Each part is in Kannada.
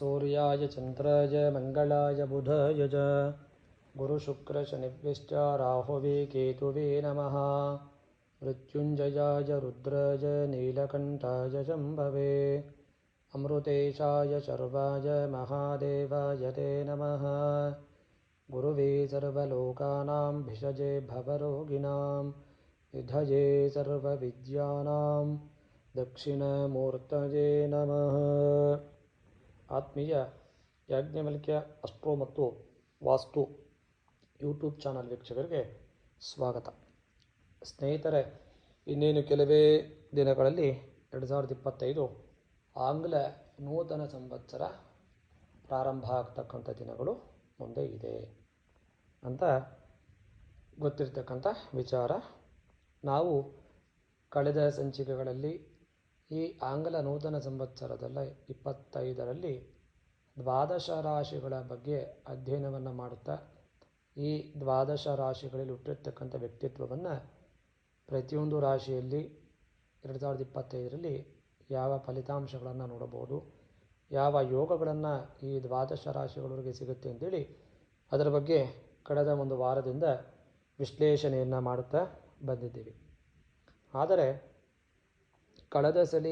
सूर्याय चन्द्राय मङ्गलाय बुधाय च। गुरुशुक्रशनिभ्यश्च राहुवे केतुवे नमः। मृत्युञ्जयाय रुद्राय नीलकण्ठाय शम्भवे। अमृतेशाय शर्वाय महादेवाय ते नमः। गुरुवे सर्वलोकानां भिषजे भवरोगिणां विधये सर्वविद्यानां दक्षिणमूर्तये नमः। ಆತ್ಮೀಯ ಯಾಜ್ಞವಲ್ಕ್ಯ ಅಸ್ಟ್ರೋ ಮತ್ತು ವಾಸ್ತು ಯೂಟ್ಯೂಬ್ ಚಾನಲ್ ವೀಕ್ಷಕರಿಗೆ ಸ್ವಾಗತ. ಸ್ನೇಹಿತರೆ, ಇನ್ನೇನು ಕೆಲವೇ ದಿನಗಳಲ್ಲಿ ಎರಡು ಸಾವಿರದ ಇಪ್ಪತ್ತೈದು ಆಂಗ್ಲ ನೂತನ ಸಂವತ್ಸರ ಪ್ರಾರಂಭ ಆಗ್ತಕ್ಕಂಥ ದಿನಗಳು ಮುಂದೆ ಇದೆ ಅಂತ ಗೊತ್ತಿರ್ತಕ್ಕಂಥ ವಿಚಾರ. ನಾವು ಕಳೆದ ಸಂಚಿಕೆಗಳಲ್ಲಿ ಈ ಆಂಗ್ಲ ನೂತನ ಸಂವತ್ಸರದಲ್ಲಿ ಇಪ್ಪತ್ತೈದರಲ್ಲಿ ದ್ವಾದಶ ರಾಶಿಗಳ ಬಗ್ಗೆ ಅಧ್ಯಯನವನ್ನು ಮಾಡುತ್ತಾ, ಈ ದ್ವಾದಶ ರಾಶಿಗಳಲ್ಲಿ ಹುಟ್ಟಿರ್ತಕ್ಕಂಥ ವ್ಯಕ್ತಿತ್ವವನ್ನು ಪ್ರತಿಯೊಂದು ರಾಶಿಯಲ್ಲಿ ಎರಡು ಸಾವಿರದ ಇಪ್ಪತ್ತೈದರಲ್ಲಿ ಯಾವ ಫಲಿತಾಂಶಗಳನ್ನು ನೋಡಬಹುದು, ಯಾವ ಯೋಗಗಳನ್ನು ಈ ದ್ವಾದಶ ರಾಶಿಗಳವರೆಗೆ ಸಿಗುತ್ತೆ ಅಂತೇಳಿ ಅದರ ಬಗ್ಗೆ ಕಳೆದ ಒಂದು ವಾರದಿಂದ ವಿಶ್ಲೇಷಣೆಯನ್ನು ಮಾಡುತ್ತಾ ಬಂದಿದ್ದೀವಿ. ಆದರೆ ಕಳೆದ ಸಲ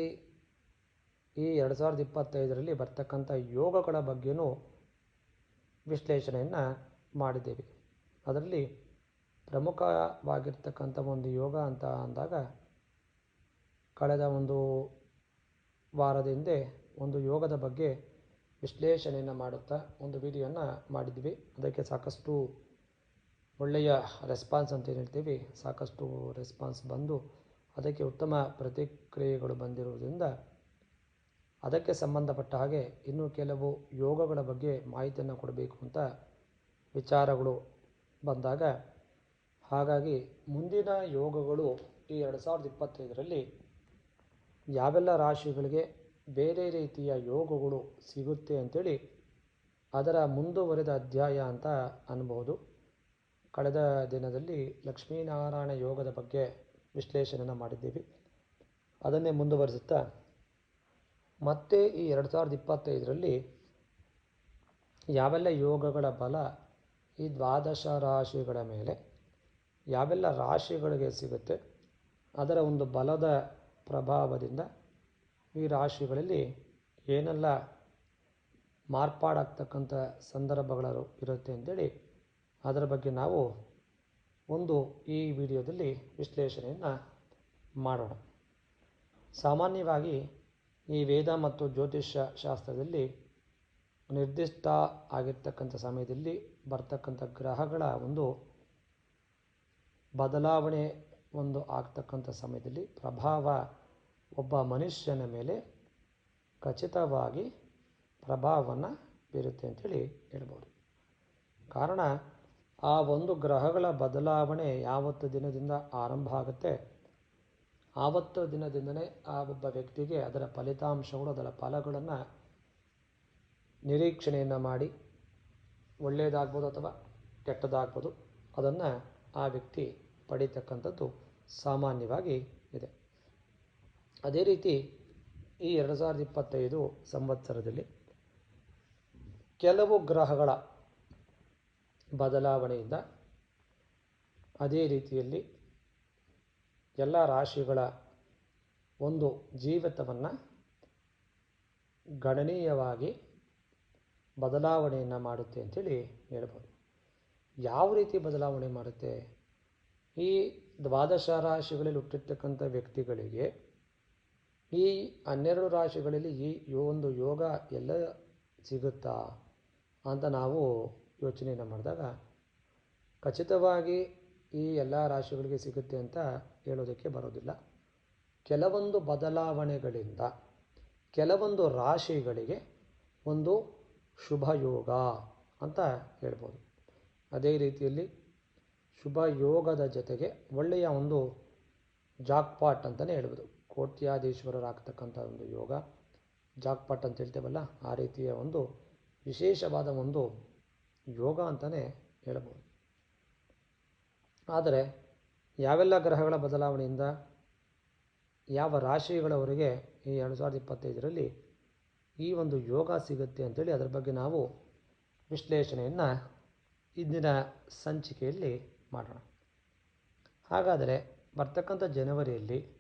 ಈ ಎರಡು ಸಾವಿರದ ಇಪ್ಪತ್ತೈದರಲ್ಲಿ ಬರ್ತಕ್ಕಂಥ ಯೋಗಗಳ ಬಗ್ಗೆಯೂ ವಿಶ್ಲೇಷಣೆಯನ್ನು ಮಾಡಿದ್ದೇವೆ. ಅದರಲ್ಲಿ ಪ್ರಮುಖವಾಗಿರ್ತಕ್ಕಂಥ ಒಂದು ಯೋಗ ಅಂತ ಅಂದಾಗ ಕಳೆದ ಒಂದು ವಾರದ ಹಿಂದೆ ಒಂದು ಯೋಗದ ಬಗ್ಗೆ ವಿಶ್ಲೇಷಣೆಯನ್ನು ಮಾಡುತ್ತಾ ಒಂದು ವಿಡಿಯೋನ ಮಾಡಿದ್ವಿ. ಅದಕ್ಕೆ ಸಾಕಷ್ಟು ಒಳ್ಳೆಯ ರೆಸ್ಪಾನ್ಸ್ ಅಂತ ಏನು ಹೇಳ್ತೀವಿ. ಸಾಕಷ್ಟು ರೆಸ್ಪಾನ್ಸ್ ಬಂದು ಅದಕ್ಕೆ ಉತ್ತಮ ಪ್ರತಿಕ್ರಿಯೆಗಳು ಬಂದಿರುವುದರಿಂದ ಅದಕ್ಕೆ ಸಂಬಂಧಪಟ್ಟ ಹಾಗೆ ಇನ್ನೂ ಕೆಲವು ಯೋಗಗಳ ಬಗ್ಗೆ ಮಾಹಿತಿಯನ್ನು ಕೊಡಬೇಕು ಅಂತ ವಿಚಾರಗಳು ಬಂದಾಗ ಹಾಗಾಗಿ ಮುಂದಿನ ಯೋಗಗಳು ಈ ಎರಡು ಸಾವಿರದ ಇಪ್ಪತ್ತೈದರಲ್ಲಿ ಯಾವೆಲ್ಲ ರಾಶಿಗಳಿಗೆ ಬೇರೆ ರೀತಿಯ ಯೋಗಗಳು ಸಿಗುತ್ತೆ ಅಂಥೇಳಿ ಅದರ ಮುಂದುವರೆದ ಅಧ್ಯಾಯ ಅಂತ ಅನ್ಬೋದು ಕಳೆದ ದಿನದಲ್ಲಿ ಲಕ್ಷ್ಮೀನಾರಾಯಣ ಯೋಗದ ಬಗ್ಗೆ ವಿಶ್ಲೇಷಣೆಯನ್ನು ಮಾಡಿದ್ದೀವಿ. ಅದನ್ನೇ ಮುಂದುವರಿಸುತ್ತಾ, ಮತ್ತೆ ಈ ಎರಡು ಸಾವಿರದ ಇಪ್ಪತ್ತೈದರಲ್ಲಿ ಯಾವೆಲ್ಲ ಯೋಗಗಳ ಬಲ ಈ ದ್ವಾದಶ ರಾಶಿಗಳ ಮೇಲೆ, ಯಾವೆಲ್ಲ ರಾಶಿಗಳಿಗೆ ಸಿಗುತ್ತೆ, ಅದರ ಒಂದು ಬಲದ ಪ್ರಭಾವದಿಂದ ಈ ರಾಶಿಗಳಲ್ಲಿ ಏನೆಲ್ಲ ಮಾರ್ಪಾಡಾಗ್ತಕ್ಕಂಥ ಸಂದರ್ಭಗಳು ಇರುತ್ತೆ ಅಂತೇಳಿ, ಅದರ ಬಗ್ಗೆ ನಾವು ಒಂದು ಈ ವಿಡಿಯೋದಲ್ಲಿ ವಿಶ್ಲೇಷಣೆಯನ್ನು ಮಾಡೋಣ. ಸಾಮಾನ್ಯವಾಗಿ ಈ ವೇದ ಮತ್ತು ಜ್ಯೋತಿಷ್ಯ ಶಾಸ್ತ್ರದಲ್ಲಿ ನಿರ್ದಿಷ್ಟ ಆಗಿರ್ತಕ್ಕಂಥ ಸಮಯದಲ್ಲಿ ಬರ್ತಕ್ಕಂಥ ಗ್ರಹಗಳ ಒಂದು ಬದಲಾವಣೆ ಒಂದು ಆಗ್ತಕ್ಕಂಥ ಸಮಯದಲ್ಲಿ ಪ್ರಭಾವ ಒಬ್ಬ ಮನುಷ್ಯನ ಮೇಲೆ ಖಚಿತವಾಗಿ ಪ್ರಭಾವವನ್ನು ಬೀರುತ್ತೆ ಅಂಥೇಳಿ ಹೇಳ್ಬೋದು. ಕಾರಣ ಆ ಒಂದು ಗ್ರಹಗಳ ಬದಲಾವಣೆ ಯಾವತ್ತು ದಿನದಿಂದ ಆರಂಭ ಆಗುತ್ತೆ? ಆವತ್ತು ದಿನದಿಂದಲೇ ಆ ಒಬ್ಬ ವ್ಯಕ್ತಿಗೆ ಅದರ ಫಲಿತಾಂಶಗಳು, ಅದರ ಫಲಗಳನ್ನು ನಿರೀಕ್ಷಣೆಯನ್ನು ಮಾಡಿ ಒಳ್ಳೆಯದಾಗ್ಬೋದು ಅಥವಾ ಕೆಟ್ಟದಾಗ್ಬೋದು, ಅದನ್ನು ಆ ವ್ಯಕ್ತಿ ಪಡೀತಕ್ಕಂಥದ್ದು ಸಾಮಾನ್ಯವಾಗಿ ಇದೆ. ಅದೇ ರೀತಿ ಈ ಎರಡು ಸಾವಿರದ ಇಪ್ಪತ್ತೈದು ಸಂವತ್ಸರದಲ್ಲಿ ಕೆಲವು ಗ್ರಹಗಳ ಬದಲಾವಣೆಯಿಂದ ಅದೇ ರೀತಿಯಲ್ಲಿ ಎಲ್ಲ ರಾಶಿಗಳ ಒಂದು ಜೀವಿತವನ್ನು ಗಣನೀಯವಾಗಿ ಬದಲಾವಣೆಯನ್ನು ಮಾಡುತ್ತೆ ಅಂಥೇಳಿ ಹೇಳ್ಬೋದು. ಯಾವ ರೀತಿ ಬದಲಾವಣೆ ಮಾಡುತ್ತೆ? ಈ ದ್ವಾದಶ ರಾಶಿಗಳಲ್ಲಿ ಹುಟ್ಟಿರ್ತಕ್ಕಂಥ ವ್ಯಕ್ತಿಗಳಿಗೆ ಈ ಹನ್ನೆರಡು ರಾಶಿಗಳಲ್ಲಿ ಈ ಒಂದು ಯೋಗ ಎಲ್ಲ ಸಿಗುತ್ತಾ ಅಂತ ನಾವು ಯೋಚನೆಯನ್ನು ಮಾಡಿದಾಗ ಖಚಿತವಾಗಿ ಈ ಎಲ್ಲ ರಾಶಿಗಳಿಗೆ ಸಿಗುತ್ತೆ ಅಂತ ಹೇಳೋದಕ್ಕೆ ಬರೋದಿಲ್ಲ. ಕೆಲವೊಂದು ಬದಲಾವಣೆಗಳಿಂದ ಕೆಲವೊಂದು ರಾಶಿಗಳಿಗೆ ಒಂದು ಶುಭ ಯೋಗ ಅಂತ ಹೇಳ್ಬೋದು. ಅದೇ ರೀತಿಯಲ್ಲಿ ಶುಭ ಯೋಗದ ಜೊತೆಗೆ ಒಳ್ಳೆಯ ಒಂದು ಜಾಕ್ಪಾಟ್ ಅಂತಲೇ ಹೇಳ್ಬೋದು. ಕೋಟ್ಯಾಧೀಶ್ವರರಾಗ್ತಕ್ಕಂಥ ಒಂದು ಯೋಗ. ಜಾಕ್ಪಾಟ್ ಅಂತ ಹೇಳ್ತೇವಲ್ಲ, ಆ ರೀತಿಯ ಒಂದು ವಿಶೇಷವಾದ ಒಂದು ಯೋಗ ಅಂತಲೇ ಹೇಳಬಹುದು ಆದರೆ ಯಾವೆಲ್ಲ ಗ್ರಹಗಳ ಬದಲಾವಣೆಯಿಂದ ಯಾವ ರಾಶಿಗಳವರೆಗೆ ಈ ಎರಡು ಸಾವಿರದ ಇಪ್ಪತ್ತೈದರಲ್ಲಿ ಈ ಒಂದು ಯೋಗ ಸಿಗುತ್ತೆ ಅಂತೇಳಿ ಅದರ ಬಗ್ಗೆ ನಾವು ವಿಶ್ಲೇಷಣೆಯನ್ನು ಇಂದಿನ ಸಂಚಿಕೆಯಲ್ಲಿ ಮಾಡೋಣ. ಹಾಗಾದರೆ ಬರ್ತಕ್ಕಂಥ ಜನವರಿಯಲ್ಲಿ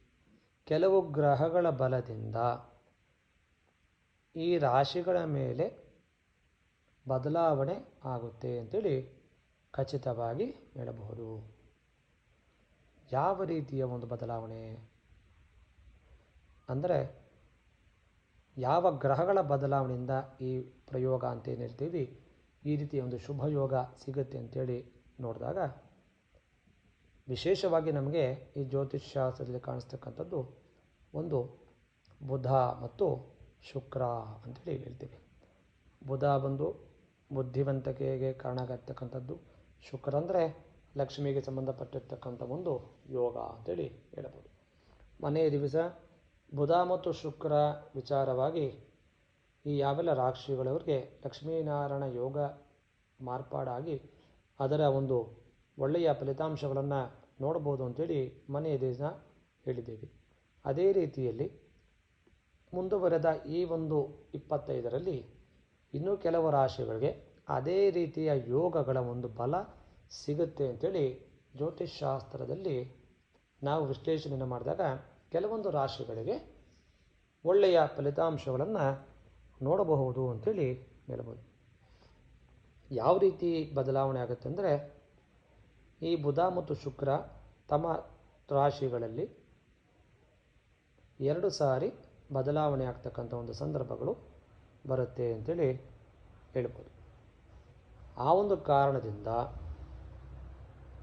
ಕೆಲವು ಗ್ರಹಗಳ ಬಲದಿಂದ ಈ ರಾಶಿಗಳ ಮೇಲೆ ಬದಲಾವಣೆ ಆಗುತ್ತೆ ಅಂತೇಳಿ ಖಚಿತವಾಗಿ ಹೇಳಬಹುದು. ಯಾವ ರೀತಿಯ ಒಂದು ಬದಲಾವಣೆ? ಅಂದರೆ ಯಾವ ಗ್ರಹಗಳ ಬದಲಾವಣೆಯಿಂದ ಈ ಪ್ರಯೋಗ ಅಂತ ಏನು ಹೇಳ್ತೀವಿ? ಈ ರೀತಿಯ ಒಂದು ಶುಭ ಯೋಗ ಸಿಗುತ್ತೆ ಅಂತೇಳಿ ನೋಡಿದಾಗ ವಿಶೇಷವಾಗಿ ನಮಗೆ ಈ ಜ್ಯೋತಿಷ್ ಶಾಸ್ತ್ರದಲ್ಲಿ ಕಾಣಿಸ್ತಕ್ಕಂಥದ್ದು ಒಂದು ಬುಧ ಮತ್ತು ಶುಕ್ರ ಅಂತೇಳಿ ಹೇಳ್ತೀವಿ. ಬುಧ ಬಂದು ಬುದ್ಧಿವಂತಿಕೆಗೆ ಕಾರಣ ಆಗ್ತಕ್ಕಂಥದ್ದು ಶುಕ್ರ ಅಂದರೆ ಲಕ್ಷ್ಮಿಗೆ ಸಂಬಂಧಪಟ್ಟಿರ್ತಕ್ಕಂಥ ಒಂದು ಯೋಗ ಅಂತೇಳಿ ಹೇಳಬಹುದು ಮನೆಯ ದಿವಸ ಬುಧ ಮತ್ತು ಶುಕ್ರ ವಿಚಾರವಾಗಿ ಈ ಯಾವೆಲ್ಲ ರಾಶಿಗಳವರಿಗೆ ಲಕ್ಷ್ಮೀನಾರಾಯಣ ಯೋಗ ಮಾರ್ಪಾಡಾಗಿ ಅದರ ಒಂದು ಒಳ್ಳೆಯ ಫಲಿತಾಂಶಗಳನ್ನು ನೋಡ್ಬೋದು ಅಂತೇಳಿ ಮನೆಯ ದಿವಸ ಹೇಳಿದ್ದೀವಿ. ಅದೇ ರೀತಿಯಲ್ಲಿ ಮುಂದುವರೆದ ಈ ಒಂದು ಇಪ್ಪತ್ತೈದರಲ್ಲಿ ಇನ್ನೂ ಕೆಲವು ರಾಶಿಗಳಿಗೆ ಅದೇ ರೀತಿಯ ಯೋಗಗಳ ಒಂದು ಬಲ ಸಿಗುತ್ತೆ ಅಂತೇಳಿ ಜ್ಯೋತಿಷ್ ಶಾಸ್ತ್ರದಲ್ಲಿ ನಾವು ವಿಶ್ಲೇಷಣೆಯನ್ನು ಮಾಡಿದಾಗ ಕೆಲವೊಂದು ರಾಶಿಗಳಿಗೆ ಒಳ್ಳೆಯ ಫಲಿತಾಂಶಗಳನ್ನು ನೋಡಬಹುದು ಅಂತೇಳಿ ಹೇಳ್ಬೋದು. ಯಾವ ರೀತಿ ಬದಲಾವಣೆ ಆಗುತ್ತೆ ಅಂದರೆ ಈ ಬುಧ ಮತ್ತು ಶುಕ್ರ ತಮ್ಮ ರಾಶಿಗಳಲ್ಲಿ ಎರಡು ಸಾರಿ ಬದಲಾವಣೆ ಆಗ್ತಕ್ಕಂಥ ಒಂದು ಸಂದರ್ಭಗಳು ಬರುತ್ತೆ ಅಂತೇಳಿ ಹೇಳ್ಬೋದು. ಆ ಒಂದು ಕಾರಣದಿಂದ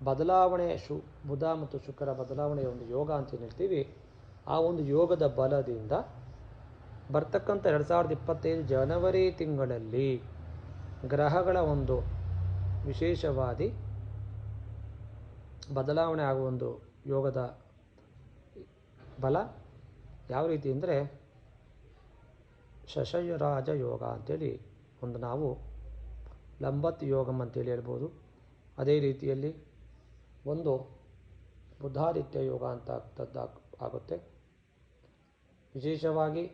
ಬದಲಾವಣೆ ಶು, ಬುಧ ಮತ್ತು ಶುಕ್ರ ಬದಲಾವಣೆಯ ಒಂದು ಯೋಗ ಅಂತ ಹೇಳ್ತೀವಿ, ಆ ಒಂದು ಯೋಗದ ಬಲದಿಂದ ಬರ್ತಕ್ಕಂಥ ಎರಡು ಸಾವಿರದ ಇಪ್ಪತ್ತೈದು ಜನವರಿ ತಿಂಗಳಲ್ಲಿ ಗ್ರಹಗಳ ಒಂದು ವಿಶೇಷವಾದಿ ಬದಲಾವಣೆ ಆಗುವ ಒಂದು ಯೋಗದ ಬಲ ಯಾವ ರೀತಿ ಅಂದರೆ ಶಶಯರಾಜ ಯೋಗ ಅಂತೇಳಿ ಒಂದು ನಾವು ಲಂಬತ್ ಯೋಗಮ್ ಅಂತೇಳಿ ಹೇಳ್ಬೋದು. ಅದೇ ರೀತಿಯಲ್ಲಿ ಒಂದು ಬುದ್ಧಾದಿತ್ಯ ಯೋಗ ಅಂತ ಆಗ್ತದ್ದು ಆಗ್- ಆಗುತ್ತೆ. ವಿಶೇಷವಾಗಿ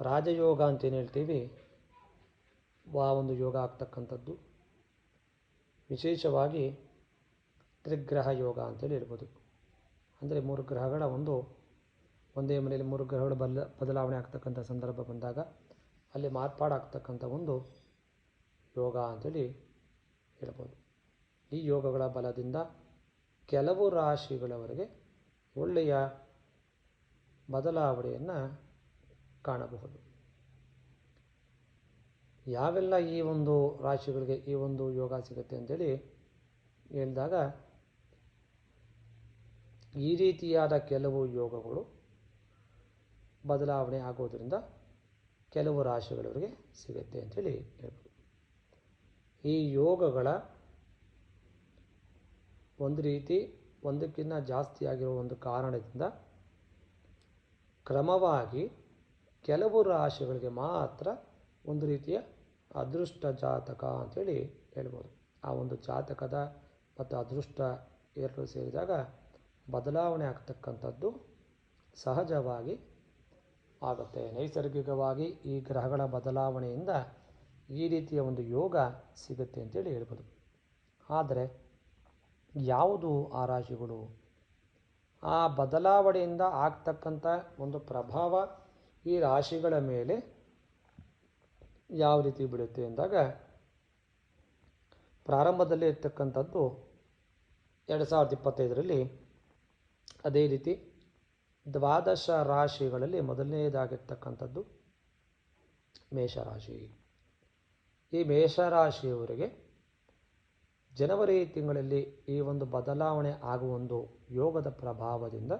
ರಾಜಯೋಗ ಅಂತೇನು ಹೇಳ್ತೀವಿ? ಆ ಒಂದು ಯೋಗ ಆಗ್ತಕ್ಕಂಥದ್ದು. ವಿಶೇಷವಾಗಿ ತ್ರಿಗ್ರಹ ಯೋಗ ಅಂತೇಳಿ ಹೇಳ್ಬೋದು. ಅಂದರೆ ಮೂರು ಗ್ರಹಗಳ ಒಂದು ಒಂದೇ ಮನೆಯಲ್ಲಿ ಮೂರು ಗ್ರಹಗಳು ಬದಲ ಬದಲಾವಣೆ ಆಗ್ತಕ್ಕಂಥ ಸಂದರ್ಭ ಬಂದಾಗ ಅಲ್ಲಿ ಮಾರ್ಪಾಡಾಗ್ತಕ್ಕಂಥ ಒಂದು ಯೋಗ ಅಂತೇಳಿ ಹೇಳ್ಬೋದು. ಈ ಯೋಗಗಳ ಬಲದಿಂದ ಕೆಲವು ರಾಶಿಗಳವರೆಗೆ ಒಳ್ಳೆಯ ಬದಲಾವಣೆಯನ್ನು ಕಾಣಬಹುದು. ಯಾವೆಲ್ಲ ಈ ಒಂದು ರಾಶಿಗಳಿಗೆ ಈ ಒಂದು ಯೋಗ ಸಿಗುತ್ತೆ ಅಂತೇಳಿ ಹೇಳಿದಾಗ ಈ ರೀತಿಯಾದ ಕೆಲವು ಯೋಗಗಳು ಬದಲಾವಣೆ ಆಗೋದರಿಂದ ಕೆಲವು ರಾಶಿಗಳವರಿಗೆ ಸಿಗುತ್ತೆ ಅಂಥೇಳಿ ಹೇಳ್ಬೋದು. ಈ ಯೋಗಗಳ ಒಂದು ರೀತಿ ಒಂದಕ್ಕಿಂತ ಜಾಸ್ತಿ ಆಗಿರೋ ಒಂದು ಕಾರಣದಿಂದ ಕ್ರಮವಾಗಿ ಕೆಲವು ರಾಶಿಗಳಿಗೆ ಮಾತ್ರ ಒಂದು ರೀತಿಯ ಅದೃಷ್ಟ ಜಾತಕ ಅಂಥೇಳಿ ಹೇಳ್ಬೋದು. ಆ ಒಂದು ಜಾತಕದ ಮತ್ತು ಅದೃಷ್ಟ ಎರಡು ಸೇರಿದಾಗ ಬದಲಾವಣೆ ಆಗ್ತಕ್ಕಂಥದ್ದು ಸಹಜವಾಗಿ ಆಗುತ್ತೆ. ನೈಸರ್ಗಿಕವಾಗಿ ಈ ಗ್ರಹಗಳ ಬದಲಾವಣೆಯಿಂದ ಈ ರೀತಿಯ ಒಂದು ಯೋಗ ಸಿಗುತ್ತೆ ಅಂತೇಳಿ ಹೇಳ್ಬೋದು. ಆದರೆ ಯಾವುದು ಆ ರಾಶಿಗಳು? ಆ ಬದಲಾವಣೆಯಿಂದ ಆಗ್ತಕ್ಕಂಥ ಒಂದು ಪ್ರಭಾವ ಈ ರಾಶಿಗಳ ಮೇಲೆ ಯಾವ ರೀತಿ ಬೀಳುತ್ತೆ ಅಂದಾಗ ಪ್ರಾರಂಭದಲ್ಲಿ ಇರ್ತಕ್ಕಂಥದ್ದು ಎರಡು ಸಾವಿರದ ಇಪ್ಪತ್ತೈದರಲ್ಲಿ ಅದೇ ರೀತಿ ದ್ವಾದಶ ರಾಶಿಗಳಲ್ಲಿ ಮೊದಲನೆಯದಾಗಿರ್ತಕ್ಕಂಥದ್ದು ಮೇಷರಾಶಿ. ಈ ಮೇಷರಾಶಿಯವರಿಗೆ ಜನವರಿ ತಿಂಗಳಲ್ಲಿ ಈ ಒಂದು ಬದಲಾವಣೆ ಆಗುವ ಒಂದು ಯೋಗದ ಪ್ರಭಾವದಿಂದ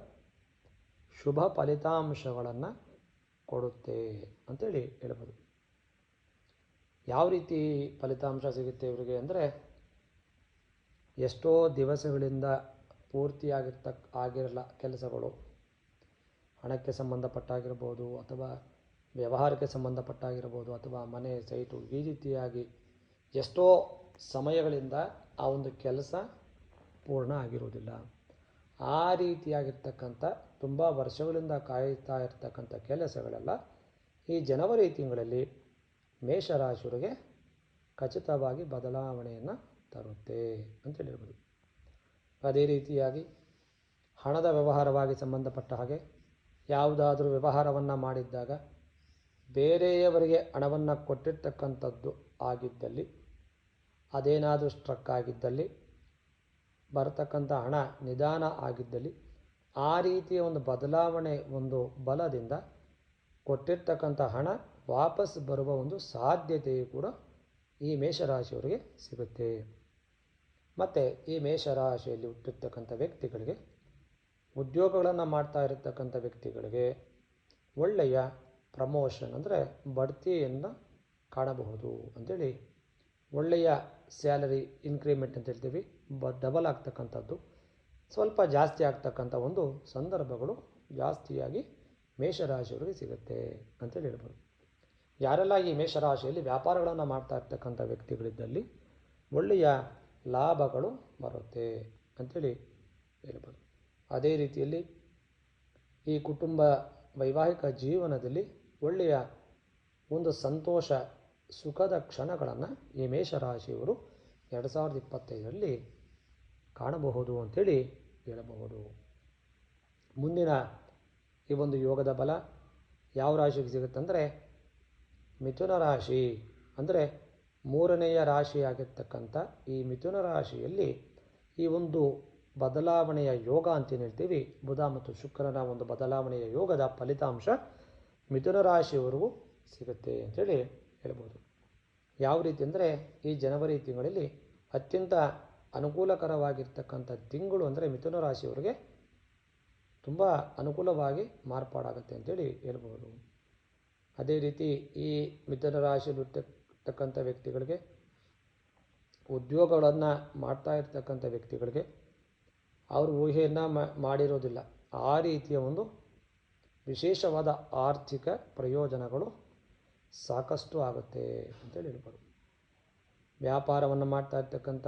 ಶುಭ ಫಲಿತಾಂಶಗಳನ್ನು ಕೊಡುತ್ತೆ ಅಂತೇಳಿ ಹೇಳ್ಬೋದು. ಯಾವ ರೀತಿ ಫಲಿತಾಂಶ ಸಿಗುತ್ತೆ ಇವರಿಗೆ ಅಂದರೆ ಎಷ್ಟೋ ದಿವಸಗಳಿಂದ ಪೂರ್ತಿಯಾಗಿರ್ತಕ್ಕ ಆಗಿರಲ್ಲ ಕೆಲಸಗಳು. ಹಣಕ್ಕೆ ಸಂಬಂಧಪಟ್ಟಾಗಿರ್ಬೋದು ಅಥವಾ ವ್ಯವಹಾರಕ್ಕೆ ಸಂಬಂಧಪಟ್ಟಾಗಿರ್ಬೋದು ಅಥವಾ ಮನೆ, ಸೈಟು ಈ ರೀತಿಯಾಗಿ ಎಷ್ಟೋ ಸಮಯಗಳಿಂದ ಆ ಒಂದು ಕೆಲಸ ಪೂರ್ಣ ಆಗಿರುವುದಿಲ್ಲ. ಆ ರೀತಿಯಾಗಿರ್ತಕ್ಕಂಥ ತುಂಬ ವರ್ಷಗಳಿಂದ ಕಾಯ್ತಾ ಇರ್ತಕ್ಕಂಥ ಕೆಲಸಗಳೆಲ್ಲ ಈ ಜನವರಿ ತಿಂಗಳಲ್ಲಿ ಮೇಷರಾಶಿಯವರಿಗೆ ಖಚಿತವಾಗಿ ಬದಲಾವಣೆಯನ್ನು ತರುತ್ತೆ ಅಂತ ಹೇಳ್ಬೋದು. ಅದೇ ರೀತಿಯಾಗಿ ಹಣದ ವ್ಯವಹಾರವಾಗಿ ಸಂಬಂಧಪಟ್ಟ ಹಾಗೆ ಯಾವುದಾದ್ರೂ ವ್ಯವಹಾರವನ್ನು ಮಾಡಿದ್ದಾಗ ಬೇರೆಯವರಿಗೆ ಹಣವನ್ನು ಕೊಟ್ಟಿರ್ತಕ್ಕಂಥದ್ದು ಆಗಿದ್ದಲ್ಲಿ, ಅದೇನಾದರೂ ಸ್ಟ್ರಕ್ ಆಗಿದ್ದಲ್ಲಿ, ಬರತಕ್ಕಂಥ ಹಣ ನಿಧಾನ ಆಗಿದ್ದಲ್ಲಿ, ಆ ರೀತಿಯ ಒಂದು ಬದಲಾವಣೆ ಒಂದು ಬಲದಿಂದ ಕೊಟ್ಟಿರ್ತಕ್ಕಂಥ ಹಣ ವಾಪಸ್ ಬರುವ ಒಂದು ಸಾಧ್ಯತೆಯು ಕೂಡ ಈ ಮೇಷರಾಶಿಯವರಿಗೆ ಸಿಗುತ್ತೆ. ಮತ್ತು ಈ ಮೇಷರಾಶಿಯಲ್ಲಿ ಹುಟ್ಟಿರ್ತಕ್ಕಂಥ ವ್ಯಕ್ತಿಗಳಿಗೆ ಉದ್ಯೋಗಗಳನ್ನು ಮಾಡ್ತಾ ಇರತಕ್ಕಂಥ ವ್ಯಕ್ತಿಗಳಿಗೆ ಒಳ್ಳೆಯ ಪ್ರಮೋಷನ್ ಅಂದರೆ ಬಡ್ತಿಯನ್ನು ಕಾಣಬಹುದು ಅಂಥೇಳಿ ಒಳ್ಳೆಯ ಸ್ಯಾಲರಿ ಇನ್ಕ್ರಿಮೆಂಟ್ ಅಂತ ಹೇಳ್ತೀವಿ. ಬ ಡಬಲ್ ಆಗ್ತಕ್ಕಂಥದ್ದು. ಸ್ವಲ್ಪ ಜಾಸ್ತಿ ಆಗ್ತಕ್ಕಂಥ ಒಂದು ಸಂದರ್ಭಗಳು ಜಾಸ್ತಿಯಾಗಿ ಮೇಷರಾಶಿಯವರಿಗೆ ಸಿಗುತ್ತೆ ಅಂತೇಳಿ ಹೇಳ್ಬೋದು. ಯಾರೆಲ್ಲ ಈ ಮೇಷರಾಶಿಯಲ್ಲಿ ವ್ಯಾಪಾರಗಳನ್ನು ಮಾಡ್ತಾ ಇರ್ತಕ್ಕಂಥ ವ್ಯಕ್ತಿಗಳಿದ್ದಲ್ಲಿ ಒಳ್ಳೆಯ ಲಾಭಗಳು ಬರುತ್ತೆ ಅಂಥೇಳಿ ಹೇಳ್ಬೋದು. ಅದೇ ರೀತಿಯಲ್ಲಿ ಈ ಕುಟುಂಬ ವೈವಾಹಿಕ ಜೀವನದಲ್ಲಿ ಒಳ್ಳೆಯ ಒಂದು ಸಂತೋಷ, ಸುಖದ ಕ್ಷಣಗಳನ್ನು ಈ ಮೇಷರಾಶಿಯವರು ಎರಡು ಸಾವಿರದ ಇಪ್ಪತ್ತೈದರಲ್ಲಿ ಕಾಣಬಹುದು ಅಂಥೇಳಿ ಹೇಳಬಹುದು. ಮುಂದಿನ ಈ ಒಂದು ಯೋಗದ ಬಲ ಯಾವ ರಾಶಿಗೆ ಸಿಗುತ್ತಂದರೆ ಮಿಥುನ ರಾಶಿ. ಅಂದರೆ ಮೂರನೆಯ ರಾಶಿಯಾಗಿರ್ತಕ್ಕಂಥ ಈ ಮಿಥುನ ರಾಶಿಯಲ್ಲಿ ಈ ಒಂದು ಬದಲಾವಣೆಯ ಯೋಗ ಅಂತ ಏನು ಹೇಳ್ತೀವಿ. ಬುಧ ಮತ್ತು ಶುಕ್ರನ ಒಂದು ಬದಲಾವಣೆಯ ಯೋಗದ ಫಲಿತಾಂಶ ಮಿಥುನ ರಾಶಿಯವರೆಗೂ ಸಿಗುತ್ತೆ ಅಂಥೇಳಿ ಹೇಳ್ಬೋದು. ಯಾವ ರೀತಿ ಅಂದರೆ ಈ ಜನವರಿ ತಿಂಗಳಲ್ಲಿ ಅತ್ಯಂತ ಅನುಕೂಲಕರವಾಗಿರ್ತಕ್ಕಂಥ ತಿಂಗಳು ಅಂದರೆ ಮಿಥುನ ರಾಶಿಯವರಿಗೆ ತುಂಬ ಅನುಕೂಲವಾಗಿ ಮಾರ್ಪಾಡಾಗುತ್ತೆ ಅಂತೇಳಿ ಹೇಳ್ಬೋದು. ಅದೇ ರೀತಿ ಈ ಮಿಥುನ ರಾಶಿಯಲ್ಲಿ ಇರ್ತಕ್ಕಂಥ ವ್ಯಕ್ತಿಗಳಿಗೆ ಉದ್ಯೋಗಗಳನ್ನು ಮಾಡ್ತಾ ಇರ್ತಕ್ಕಂಥ ವ್ಯಕ್ತಿಗಳಿಗೆ ಅವರು ಊಹೆಯನ್ನು ಮಾಡಿರೋದಿಲ್ಲ. ಆ ರೀತಿಯ ಒಂದು ವಿಶೇಷವಾದ ಆರ್ಥಿಕ ಪ್ರಯೋಜನಗಳು ಸಾಕಷ್ಟು ಆಗುತ್ತೆ ಅಂತೇಳಿ ಹೇಳ್ಬೋದು. ವ್ಯಾಪಾರವನ್ನು ಮಾಡ್ತಾ ಇರ್ತಕ್ಕಂಥ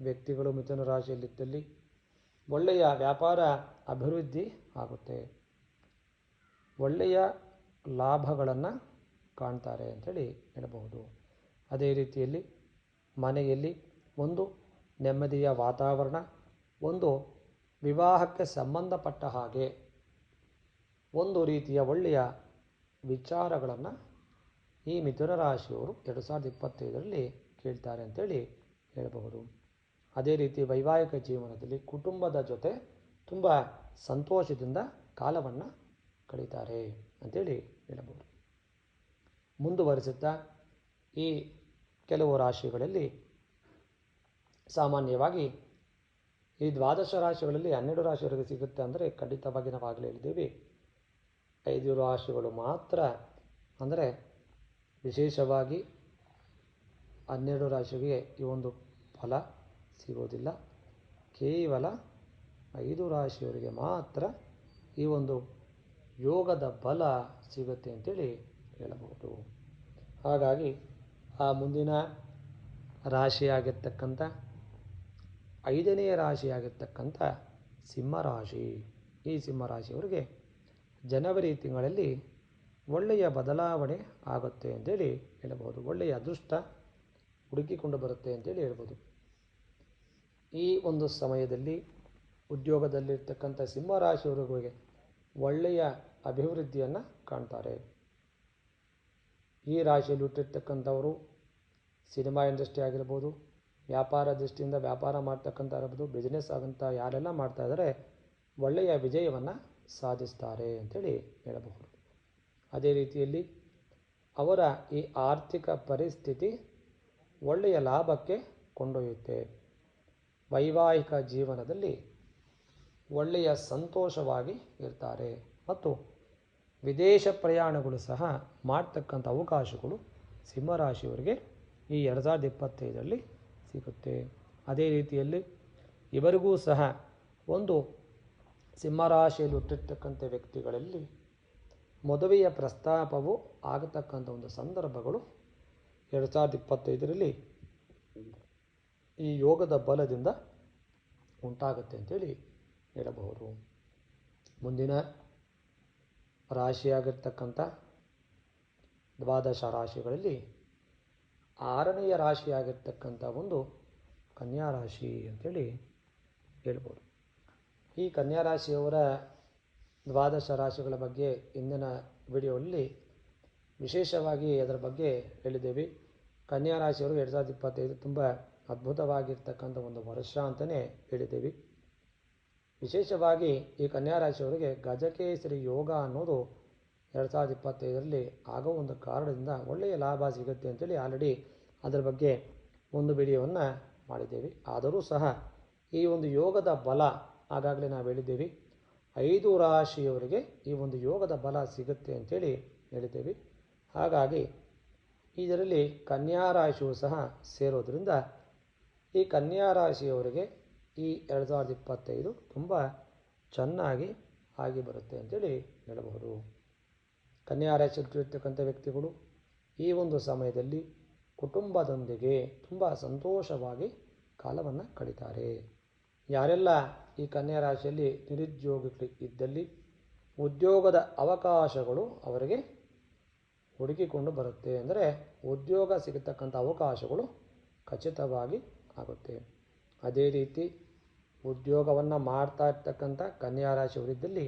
ವ್ಯಕ್ತಿಗಳು ಮಿಥುನ ರಾಶಿಯಲ್ಲಿದ್ದಲ್ಲಿ ಒಳ್ಳೆಯ ವ್ಯಾಪಾರ ಅಭಿವೃದ್ಧಿ ಆಗುತ್ತೆ. ಒಳ್ಳೆಯ ಲಾಭಗಳನ್ನು ಕಾಣ್ತಾರೆ ಅಂಥೇಳಿ ಹೇಳಬಹುದು. ಅದೇ ರೀತಿಯಲ್ಲಿ ಮನೆಯಲ್ಲಿ ಒಂದು ನೆಮ್ಮದಿಯ ವಾತಾವರಣ, ಒಂದು ವಿವಾಹಕ್ಕೆ ಸಂಬಂಧಪಟ್ಟ ಹಾಗೆ ಒಂದು ರೀತಿಯ ಒಳ್ಳೆಯ ವಿಚಾರಗಳನ್ನು ಈ ಮಿಥುನ ರಾಶಿಯವರು ಎರಡು ಸಾವಿರದ ಇಪ್ಪತ್ತೈದರಲ್ಲಿ ಕೇಳ್ತಾರೆ ಅಂತೇಳಿ ಹೇಳಬಹುದು. ಅದೇ ರೀತಿ ವೈವಾಹಿಕ ಜೀವನದಲ್ಲಿ ಕುಟುಂಬದ ಜೊತೆ ತುಂಬ ಸಂತೋಷದಿಂದ ಕಾಲವನ್ನು ಕಳೀತಾರೆ ಅಂತೇಳಿ ಹೇಳಬಹುದು. ಮುಂದುವರಿಸುತ್ತಾ ಈ ಕೆಲವು ರಾಶಿಗಳಲ್ಲಿ ಸಾಮಾನ್ಯವಾಗಿ ಈ ದ್ವಾದಶ ರಾಶಿಗಳಲ್ಲಿ ಹನ್ನೆರಡು ರಾಶಿಯವರೆಗೆ ಸಿಗುತ್ತೆ ಅಂದರೆ ಖಂಡಿತವಾಗಿ ನಾವು ಆಗಲೇ ಹೇಳಿದ್ದೀವಿ. ಐದು ರಾಶಿಗಳು ಮಾತ್ರ ಅಂದರೆ ವಿಶೇಷವಾಗಿ ಹನ್ನೆರಡು ರಾಶಿಗೆ ಈ ಒಂದು ಫಲ ಸಿಗೋದಿಲ್ಲ. ಕೇವಲ ಐದು ರಾಶಿಯವರಿಗೆ ಮಾತ್ರ ಈ ಒಂದು ಯೋಗದ ಬಲ ಸಿಗುತ್ತೆ ಅಂತೇಳಿ ಹೇಳಬಹುದು. ಹಾಗಾಗಿ ಆ ಮುಂದಿನ ರಾಶಿಯಾಗಿರ್ತಕ್ಕಂಥ ಐದನೆಯ ರಾಶಿಯಾಗಿರ್ತಕ್ಕಂಥ ಸಿಂಹರಾಶಿ. ಈ ಸಿಂಹರಾಶಿಯವರಿಗೆ ಜನವರಿ ತಿಂಗಳಲ್ಲಿ ಒಳ್ಳೆಯ ಬದಲಾವಣೆ ಆಗುತ್ತೆ ಅಂತೇಳಿ ಹೇಳಬಹುದು. ಒಳ್ಳೆಯ ಅದೃಷ್ಟ ಹುಡುಕಿಕೊಂಡು ಬರುತ್ತೆ ಅಂತೇಳಿ ಹೇಳ್ಬೋದು. ಈ ಒಂದು ಸಮಯದಲ್ಲಿ ಉದ್ಯೋಗದಲ್ಲಿರ್ತಕ್ಕಂಥ ಸಿಂಹರಾಶಿಯವರಿಗೆ ಒಳ್ಳೆಯ ಅಭಿವೃದ್ಧಿಯನ್ನು ಕಾಣ್ತಾರೆ. ಈ ರಾಶಿಯಲ್ಲಿ ಹುಟ್ಟಿರ್ತಕ್ಕಂಥವರು ಸಿನಿಮಾ ಇಂಡಸ್ಟ್ರಿ ಆಗಿರ್ಬೋದು ವ್ಯಾಪಾರ ದೃಷ್ಟಿಯಿಂದ ವ್ಯಾಪಾರ ಮಾಡ್ತಕ್ಕಂಥ ಇರ್ಬೋದು ಬಿಸ್ನೆಸ್ ಆಗಂತ ಯಾರೆಲ್ಲ ಮಾಡ್ತಾ ಇದ್ದಾರೆ ಒಳ್ಳೆಯ ವಿಜಯವನ್ನು ಸಾಧಿಸ್ತಾರೆ ಅಂಥೇಳಿ ಹೇಳಬಹುದು. ಅದೇ ರೀತಿಯಲ್ಲಿ ಅವರ ಈ ಆರ್ಥಿಕ ಪರಿಸ್ಥಿತಿ ಒಳ್ಳೆಯ ಲಾಭಕ್ಕೆ ಕೊಂಡೊಯ್ಯುತ್ತೆ. ವೈವಾಹಿಕ ಜೀವನದಲ್ಲಿ ಒಳ್ಳೆಯ ಸಂತೋಷವಾಗಿ ಇರ್ತಾರೆ ಮತ್ತು ವಿದೇಶ ಪ್ರಯಾಣಗಳು ಸಹ ಮಾಡ್ತಕ್ಕಂಥ ಅವಕಾಶಗಳು ಸಿಂಹರಾಶಿಯವರಿಗೆ ಈ ಎರಡು ಸಾವಿರದ ಇಪ್ಪತ್ತೈದರಲ್ಲಿ ಸಿಗುತ್ತೆ ಅದೇ ರೀತಿಯಲ್ಲಿ ಇವರಿಗೂ ಸಹ ಒಂದು ಸಿಂಹರಾಶಿಯಲ್ಲಿ ಹುಟ್ಟಿರ್ತಕ್ಕಂಥ ವ್ಯಕ್ತಿಗಳಲ್ಲಿ ಮದುವೆಯ ಪ್ರಸ್ತಾಪವು ಆಗತಕ್ಕಂಥ ಒಂದು ಸಂದರ್ಭಗಳು ಎರಡು ಸಾವಿರದ ಇಪ್ಪತ್ತೈದರಲ್ಲಿ ಈ ಯೋಗದ ಬಲದಿಂದ ಉಂಟಾಗುತ್ತೆ ಅಂತೇಳಿ ಹೇಳಬಹುದು. ಮುಂದಿನ ರಾಶಿಯಾಗಿರ್ತಕ್ಕಂಥ ದ್ವಾದಶ ರಾಶಿಗಳಲ್ಲಿ ಆರನೆಯ ರಾಶಿಯಾಗಿರ್ತಕ್ಕಂಥ ಒಂದು ಕನ್ಯಾ ರಾಶಿ ಅಂತೇಳಿ ಹೇಳ್ಬೋದು. ಈ ಕನ್ಯಾ ರಾಶಿಯವರ ದ್ವಾದಶ ರಾಶಿಗಳ ಬಗ್ಗೆ ಇಂದಿನ ವಿಡಿಯೋಲ್ಲಿ ವಿಶೇಷವಾಗಿ ಅದರ ಬಗ್ಗೆ ಹೇಳಿದ್ದೇವೆ. ಕನ್ಯಾ ರಾಶಿಯವರು ಎರಡು ಸಾವಿರದ ಇಪ್ಪತ್ತೈದು ತುಂಬ ಅದ್ಭುತವಾಗಿರ್ತಕ್ಕಂಥ ಒಂದು ವರ್ಷ ಅಂತಲೇ ಹೇಳಿದ್ದೇವೆ. ವಿಶೇಷವಾಗಿ ಈ ಕನ್ಯಾ ರಾಶಿಯವರಿಗೆ ಗಜಕೇಸರಿ ಯೋಗ ಅನ್ನೋದು ಎರಡು ಸಾವಿರದ ಇಪ್ಪತ್ತೈದರಲ್ಲಿ ಆಗೋ ಒಂದು ಕಾರಣದಿಂದ ಒಳ್ಳೆಯ ಲಾಭ ಸಿಗುತ್ತೆ ಅಂತೇಳಿ ಆಲ್ರೆಡಿ ಅದರ ಬಗ್ಗೆ ಒಂದು ವಿಡಿಯೋವನ್ನು ಮಾಡಿದ್ದೇವೆ. ಆದರೂ ಸಹ ಈ ಒಂದು ಯೋಗದ ಬಲ ಆಗಾಗಲೇ ನಾವು ಹೇಳಿದ್ದೇವೆ. ಐದು ರಾಶಿಯವರಿಗೆ ಈ ಒಂದು ಯೋಗದ ಬಲ ಸಿಗುತ್ತೆ ಅಂತೇಳಿ ಹೇಳಿದ್ದೇವೆ. ಹಾಗಾಗಿ ಇದರಲ್ಲಿ ಕನ್ಯಾ ರಾಶಿಯು ಸಹ ಸೇರೋದರಿಂದ ಈ ಕನ್ಯಾ ರಾಶಿಯವರಿಗೆ ಈ ಎರಡು ಸಾವಿರದ ಇಪ್ಪತ್ತೈದು ತುಂಬ ಚೆನ್ನಾಗಿ ಆಗಿ ಬರುತ್ತೆ ಅಂತೇಳಿ ಹೇಳಬಹುದು. ಕನ್ಯಾ ರಾಶಿಯಲ್ಲಿರ್ತಕ್ಕಂಥ ವ್ಯಕ್ತಿಗಳು ಈ ಒಂದು ಸಮಯದಲ್ಲಿ ಕುಟುಂಬದೊಂದಿಗೆ ತುಂಬ ಸಂತೋಷವಾಗಿ ಕಾಲವನ್ನು ಕಳೀತಾರೆ. ಯಾರೆಲ್ಲ ಈ ಕನ್ಯಾ ರಾಶಿಯಲ್ಲಿ ನಿರುದ್ಯೋಗಿಗಳು ಇದ್ದಲ್ಲಿ ಉದ್ಯೋಗದ ಅವಕಾಶಗಳು ಅವರಿಗೆ ಹುಡುಕಿಕೊಂಡು ಬರುತ್ತೆ ಅಂದರೆ ಉದ್ಯೋಗ ಸಿಗತಕ್ಕಂಥ ಅವಕಾಶಗಳು ಖಚಿತವಾಗಿ ಆಗುತ್ತೆ. ಅದೇ ರೀತಿ ಉದ್ಯೋಗವನ್ನು ಮಾಡ್ತಾ ಇರ್ತಕ್ಕಂಥ ಕನ್ಯಾ ರಾಶಿಯವರಿದ್ದಲ್ಲಿ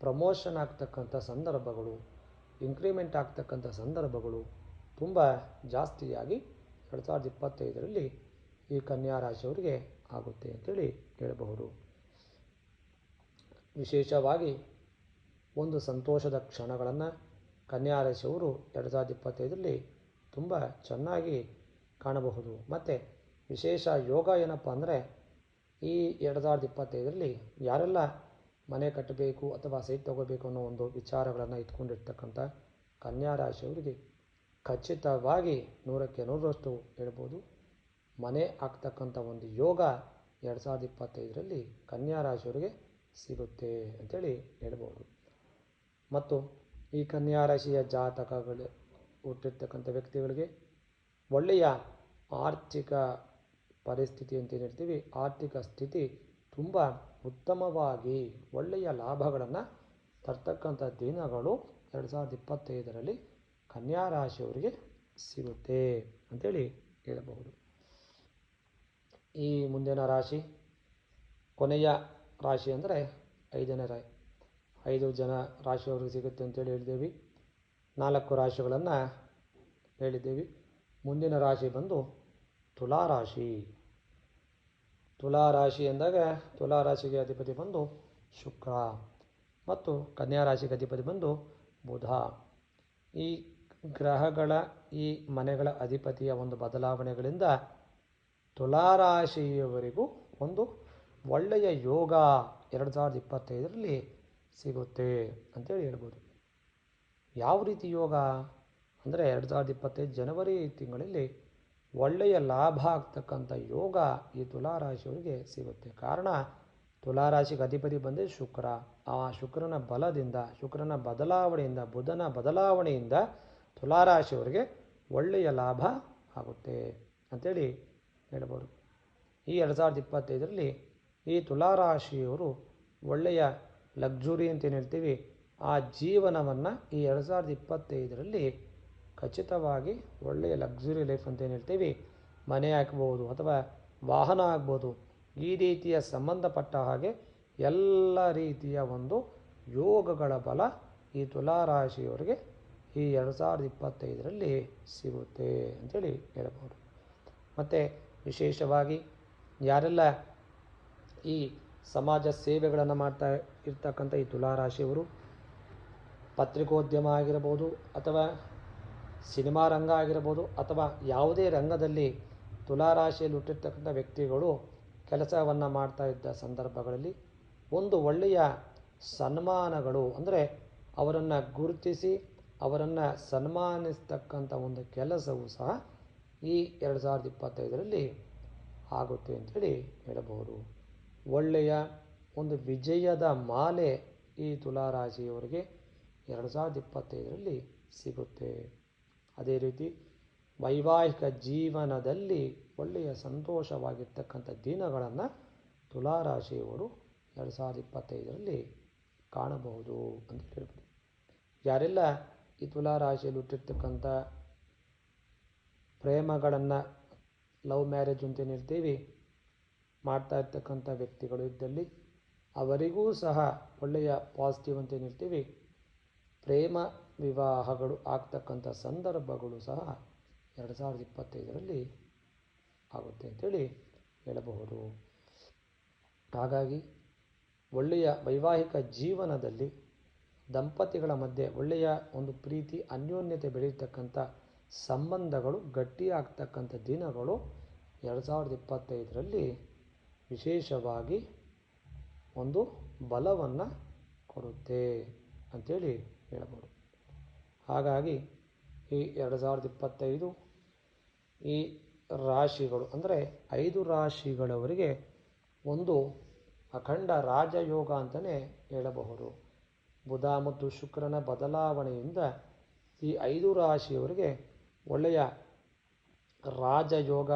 ಪ್ರಮೋಷನ್ ಆಗ್ತಕ್ಕಂಥ ಸಂದರ್ಭಗಳು ಇನ್ಕ್ರಿಮೆಂಟ್ ಆಗ್ತಕ್ಕಂಥ ಸಂದರ್ಭಗಳು ತುಂಬ ಜಾಸ್ತಿಯಾಗಿ ಎರಡು ಸಾವಿರದ ಇಪ್ಪತ್ತೈದರಲ್ಲಿ ಈ ಕನ್ಯಾ ರಾಶಿಯವರಿಗೆ ಆಗುತ್ತೆ ಅಂತೇಳಿ ಹೇಳಬಹುದು. ವಿಶೇಷವಾಗಿ ಒಂದು ಸಂತೋಷದ ಕ್ಷಣಗಳನ್ನು ಕನ್ಯಾ ರಾಶಿಯವರು ಎರಡು ಸಾವಿರದ ಇಪ್ಪತ್ತೈದರಲ್ಲಿ ತುಂಬ ಚೆನ್ನಾಗಿ ಕಾಣಬಹುದು. ಮತ್ತು ವಿಶೇಷ ಯೋಗ ಏನಪ್ಪ ಅಂದರೆ ಈ ಎರಡು ಸಾವಿರದ ಇಪ್ಪತ್ತೈದರಲ್ಲಿ ಯಾರೆಲ್ಲ ಮನೆ ಕಟ್ಟಬೇಕು ಅಥವಾ ಸೈಟ್ ತಗೋಬೇಕು ಅನ್ನೋ ಒಂದು ವಿಚಾರಗಳನ್ನು ಇಟ್ಕೊಂಡಿರ್ತಕ್ಕಂಥ ಕನ್ಯಾ ರಾಶಿಯವರಿಗೆ ಖಚಿತವಾಗಿ ನೂರಕ್ಕೆ ನೂರರಷ್ಟು ಹೇಳ್ಬೋದು. ಮನೆ ಆಗ್ತಕ್ಕಂಥ ಒಂದು ಯೋಗ ಎರಡು ಸಾವಿರದ ಇಪ್ಪತ್ತೈದರಲ್ಲಿ ಕನ್ಯಾ ರಾಶಿಯವರಿಗೆ ಸಿಗುತ್ತೆ ಅಂತೇಳಿ ಹೇಳ್ಬೋದು. ಮತ್ತು ಈ ಕನ್ಯಾ ರಾಶಿಯ ಜಾತಕಗಳು ಹುಟ್ಟಿರ್ತಕ್ಕಂಥ ವ್ಯಕ್ತಿಗಳಿಗೆ ಒಳ್ಳೆಯ ಆರ್ಥಿಕ ಪರಿಸ್ಥಿತಿ ಅಂತ ಹೇಳ್ತೀವಿ? ಆರ್ಥಿಕ ಸ್ಥಿತಿ ತುಂಬ ಉತ್ತಮವಾಗಿ ಒಳ್ಳೆಯ ಲಾಭಗಳನ್ನು ತರ್ತಕ್ಕಂಥ ದಿನಗಳು ಎರಡು ಸಾವಿರದ ಇಪ್ಪತ್ತೈದರಲ್ಲಿ ಕನ್ಯಾ ರಾಶಿಯವರಿಗೆ ಸಿಗುತ್ತೆ ಅಂತೇಳಿ ಹೇಳಬಹುದು. ಈ ಮುಂದಿನ ರಾಶಿ ಕೊನೆಯ ರಾಶಿ ಅಂದರೆ ಐದನೇ ರಾಶಿ. ಐದು ಜನ ರಾಶಿಯವ್ರಿಗೆ ಸಿಗುತ್ತೆ ಅಂತೇಳಿ ಹೇಳಿದ್ದೇವೆ. ನಾಲ್ಕು ರಾಶಿಗಳನ್ನು ಹೇಳಿದ್ದೇವೆ. ಮುಂದಿನ ರಾಶಿ ಬಂದು ತುಲಾ ರಾಶಿ ತುಲಾ ರಾಶಿ ಎಂದಾಗ ತುಲಾ ರಾಶಿಗೆ ಅಧಿಪತಿ ಬಂದು ಶುಕ್ರ ಮತ್ತು ಕನ್ಯಾ ರಾಶಿಗೆ ಅಧಿಪತಿ ಬಂದು ಬುಧ. ಈ ಗ್ರಹಗಳ, ಈ ಮನೆಗಳ ಅಧಿಪತಿಯ ಒಂದು ಬದಲಾವಣೆಗಳಿಂದ ತುಲಾರಾಶಿಯವರೆಗೂ ಒಂದು ಒಳ್ಳೆಯ ಯೋಗ ಎರಡು ಸಾವಿರದ ಇಪ್ಪತ್ತೈದರಲ್ಲಿ ಸಿಗುತ್ತೆ ಅಂತೇಳಿ ಹೇಳ್ಬೋದು. ಯಾವ ರೀತಿ ಯೋಗ? ಅಂದರೆ ಎರಡು ಸಾವಿರದ ಇಪ್ಪತ್ತೈದು ಜನವರಿ ತಿಂಗಳಲ್ಲಿ ಒಳ್ಳೆಯ ಲಾಭ ಆಗ್ತಕ್ಕಂಥ ಯೋಗ ಈ ತುಲಾರಾಶಿಯವರಿಗೆ ಸಿಗುತ್ತೆ. ಕಾರಣ, ತುಲಾರಾಶಿಗೆ ಅಧಿಪತಿ ಬಂದರೆ ಶುಕ್ರ. ಆ ಶುಕ್ರನ ಬಲದಿಂದ, ಶುಕ್ರನ ಬದಲಾವಣೆಯಿಂದ, ಬುಧನ ಬದಲಾವಣೆಯಿಂದ ತುಲಾರಾಶಿಯವರಿಗೆ ಒಳ್ಳೆಯ ಲಾಭ ಆಗುತ್ತೆ ಅಂಥೇಳಿ ಹೇಳ್ಬೋದು. ಈ ಎರಡು ಸಾವಿರದ ಇಪ್ಪತ್ತೈದರಲ್ಲಿ ಈ ತುಲಾರಾಶಿಯವರು ಒಳ್ಳೆಯ ಲಕ್ಸುರಿ ಅಂತ ಏನು ಹೇಳ್ತೀವಿ, ಆ ಜೀವನವನ್ನು ಈ ಎರಡು ಸಾವಿರದ ಇಪ್ಪತ್ತೈದರಲ್ಲಿ ಖಚಿತವಾಗಿ ಒಳ್ಳೆಯ ಲಕ್ಸುರಿ ಲೈಫ್ ಅಂತ ಏನು ಹೇಳ್ತೀವಿ? ಮನೆ ಹಾಕ್ಬೋದು ಅಥವಾ ವಾಹನ ಆಗ್ಬೋದು ಈ ರೀತಿಯ ಸಂಬಂಧಪಟ್ಟ ಹಾಗೆ ಎಲ್ಲ ರೀತಿಯ ಒಂದು ಯೋಗಗಳ ಬಲ ಈ ತುಲಾರಾಶಿಯವರಿಗೆ ಈ ಎರಡು ಸಾವಿರದ ಇಪ್ಪತ್ತೈದರಲ್ಲಿ ಸಿಗುತ್ತೆ ಅಂತೇಳಿ ಹೇಳ್ಬೋದು. ಮತ್ತು ವಿಶೇಷವಾಗಿ ಯಾರೆಲ್ಲ ಈ ಸಮಾಜ ಸೇವೆಗಳನ್ನು ಮಾಡ್ತಾ ಇರ್ತಕ್ಕಂಥ ಈ ತುಲಾರಾಶಿಯವರು, ಪತ್ರಿಕೋದ್ಯಮ ಆಗಿರಬಹುದು ಅಥವಾ ಸಿನಿಮಾ ರಂಗ ಆಗಿರ್ಬೋದು ಅಥವಾ ಯಾವುದೇ ರಂಗದಲ್ಲಿ ತುಲಾರಾಶಿಯಲ್ಲಿ ಹುಟ್ಟಿರ್ತಕ್ಕಂಥ ವ್ಯಕ್ತಿಗಳು ಕೆಲಸವನ್ನು ಮಾಡ್ತಾ ಇದ್ದ ಸಂದರ್ಭಗಳಲ್ಲಿ ಒಂದು ಒಳ್ಳೆಯ ಸನ್ಮಾನಗಳು ಅಂದರೆ ಅವರನ್ನು ಗುರುತಿಸಿ ಅವರನ್ನು ಸನ್ಮಾನಿಸ್ತಕ್ಕಂಥ ಒಂದು ಕೆಲಸವೂ ಸಹ ಈ ಎರಡು ಸಾವಿರದ ಇಪ್ಪತ್ತೈದರಲ್ಲಿ ಆಗುತ್ತೆ ಅಂಥೇಳಿ ಹೇಳಬಹುದು. ಒಳ್ಳೆಯ ಒಂದು ವಿಜಯದ ಮಾಲೆ ಈ ತುಲಾರಾಶಿಯವರಿಗೆ ಎರಡು ಸಾವಿರದ ಇಪ್ಪತ್ತೈದರಲ್ಲಿ ಸಿಗುತ್ತೆ. ಅದೇ ರೀತಿ ವೈವಾಹಿಕ ಜೀವನದಲ್ಲಿ ಒಳ್ಳೆಯ ಸಂತೋಷವಾಗಿರ್ತಕ್ಕಂಥ ದಿನಗಳನ್ನು ತುಲಾರಾಶಿಯವರು ಎರಡು ಸಾವಿರದ ಇಪ್ಪತ್ತೈದರಲ್ಲಿ ಕಾಣಬಹುದು ಅಂತ ಹೇಳ್ಬೋದು. ಯಾರೆಲ್ಲ ಈ ತುಲಾ ರಾಶಿಯಲ್ಲಿ ಹುಟ್ಟಿರ್ತಕ್ಕಂಥ ಪ್ರೇಮಗಳನ್ನು ಲವ್ ಮ್ಯಾರೇಜ್ ಅಂತ ಏನು ಮಾಡ್ತಾ ಇರ್ತಕ್ಕಂಥ ವ್ಯಕ್ತಿಗಳು ಇದ್ದಲ್ಲಿ ಅವರಿಗೂ ಸಹ ಒಳ್ಳೆಯ ಪಾಸಿಟಿವ್ ಅಂತ ಏನು ಪ್ರೇಮ ವಿವಾಹಗಳು ಆಗ್ತಕ್ಕಂಥ ಸಂದರ್ಭಗಳು ಸಹ ಎರಡು ಸಾವಿರದ ಇಪ್ಪತ್ತೈದರಲ್ಲಿ ಆಗುತ್ತೆ ಅಂತೇಳಿ ಹೇಳಬಹುದು. ಹಾಗಾಗಿ ಒಳ್ಳೆಯ ವೈವಾಹಿಕ ಜೀವನದಲ್ಲಿ ದಂಪತಿಗಳ ಮಧ್ಯೆ ಒಳ್ಳೆಯ ಒಂದು ಪ್ರೀತಿ, ಅನ್ಯೋನ್ಯತೆ ಬೆಳೆಯತಕ್ಕಂಥ ಸಂಬಂಧಗಳು ಗಟ್ಟಿಯಾಗ್ತಕ್ಕಂಥ ದಿನಗಳು ಎರಡು ಸಾವಿರದ ಇಪ್ಪತ್ತೈದರಲ್ಲಿ ವಿಶೇಷವಾಗಿ ಒಂದು ಬಲವನ್ನು ಕೊಡುತ್ತೆ ಅಂಥೇಳಿ ಹೇಳಬಹುದು. ಹಾಗಾಗಿ ಈ ಎರಡು ಸಾವಿರದ ಇಪ್ಪತ್ತೈದು ಈ ರಾಶಿಗಳು, ಅಂದರೆ ಐದು ರಾಶಿಗಳವರಿಗೆ ಒಂದು ಅಖಂಡ ರಾಜಯೋಗ ಅಂತಲೇ ಹೇಳಬಹುದು. ಬುಧ ಮತ್ತು ಶುಕ್ರನ ಬದಲಾವಣೆಯಿಂದ ಈ ಐದು ರಾಶಿಯವರಿಗೆ ಒಳ್ಳೆಯ ರಾಜಯೋಗ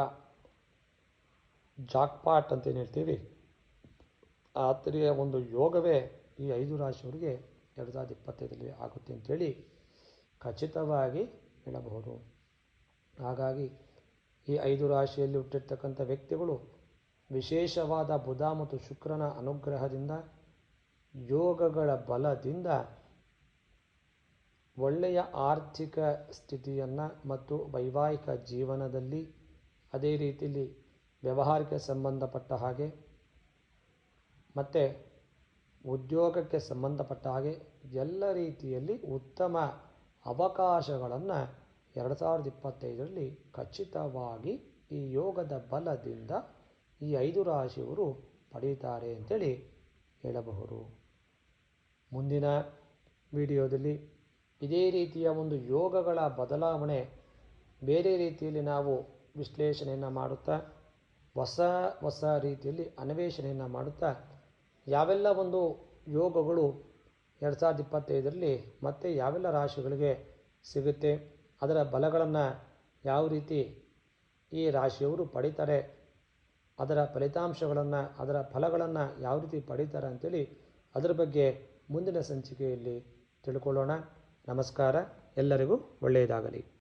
ಜಾಕ್ಪಾಟ್ ಅಂತ ಏನು ಹೇಳ್ತೀವಿ? ಆ ಒಂದು ಯೋಗವೇ ಈ ಐದು ರಾಶಿಯವರಿಗೆ ಎರಡು ಸಾವಿರದ ಇಪ್ಪತ್ತೈದರಲ್ಲಿ ಆಗುತ್ತೆ ಅಂತೇಳಿ ಖಚಿತವಾಗಿ ಹೇಳಬಹುದು. ಹಾಗಾಗಿ ಈ ಐದು ರಾಶಿಯಲ್ಲಿ ಹುಟ್ಟಿರ್ತಕ್ಕಂಥ ವ್ಯಕ್ತಿಗಳು ವಿಶೇಷವಾದ ಬುಧ ಮತ್ತು ಶುಕ್ರನ ಅನುಗ್ರಹದಿಂದ, ಯೋಗಗಳ ಬಲದಿಂದ ಒಳ್ಳೆಯ ಆರ್ಥಿಕ ಸ್ಥಿತಿಯನ್ನು ಮತ್ತು ವೈವಾಹಿಕ ಜೀವನದಲ್ಲಿ ಅದೇ ರೀತಿಯಲ್ಲಿ ವ್ಯವಹಾರಕ್ಕೆ ಸಂಬಂಧಪಟ್ಟ ಹಾಗೆ, ಮತ್ತು ಉದ್ಯೋಗಕ್ಕೆ ಸಂಬಂಧಪಟ್ಟ ಹಾಗೆ ಎಲ್ಲ ರೀತಿಯಲ್ಲಿ ಉತ್ತಮ ಅವಕಾಶಗಳನ್ನು ಎರಡು ಸಾವಿರದ ಇಪ್ಪತ್ತೈದರಲ್ಲಿ ಖಚಿತವಾಗಿ ಈ ಯೋಗದ ಬಲದಿಂದ ಈ ಐದು ರಾಶಿಯವರು ಪಡೆಯುತ್ತಾರೆ ಅಂತೇಳಿ ಹೇಳಬಹುದು. ಮುಂದಿನ ವಿಡಿಯೋದಲ್ಲಿ ಇದೇ ರೀತಿಯ ಒಂದು ಯೋಗಗಳ ಬದಲಾವಣೆ ಬೇರೆ ರೀತಿಯಲ್ಲಿ ನಾವು ವಿಶ್ಲೇಷಣೆಯನ್ನು ಮಾಡುತ್ತಾ, ಹೊಸ ಹೊಸ ರೀತಿಯಲ್ಲಿ ಅನ್ವೇಷಣೆಯನ್ನು ಮಾಡುತ್ತಾ, ಯಾವೆಲ್ಲ ಒಂದು ಯೋಗಗಳು ಎರಡು ಸಾವಿರದ ಇಪ್ಪತ್ತೈದರಲ್ಲಿ ಮತ್ತೆ ಯಾವೆಲ್ಲ ರಾಶಿಗಳಿಗೆ ಸಿಗುತ್ತೆ, ಅದರ ಬಲಗಳನ್ನು ಯಾವ ರೀತಿ ಈ ರಾಶಿಯವರು ಪಡಿತಾರೆ, ಅದರ ಫಲಿತಾಂಶಗಳನ್ನು, ಅದರ ಫಲಗಳನ್ನು ಯಾವ ರೀತಿ ಪಡೀತಾರೆ ಅಂತೇಳಿ ಅದರ ಬಗ್ಗೆ ಮುಂದಿನ ಸಂಚಿಕೆಯಲ್ಲಿ ತಿಳ್ಕೊಳ್ಳೋಣ. ನಮಸ್ಕಾರ, ಎಲ್ಲರಿಗೂ ಒಳ್ಳೆಯದಾಗಲಿ.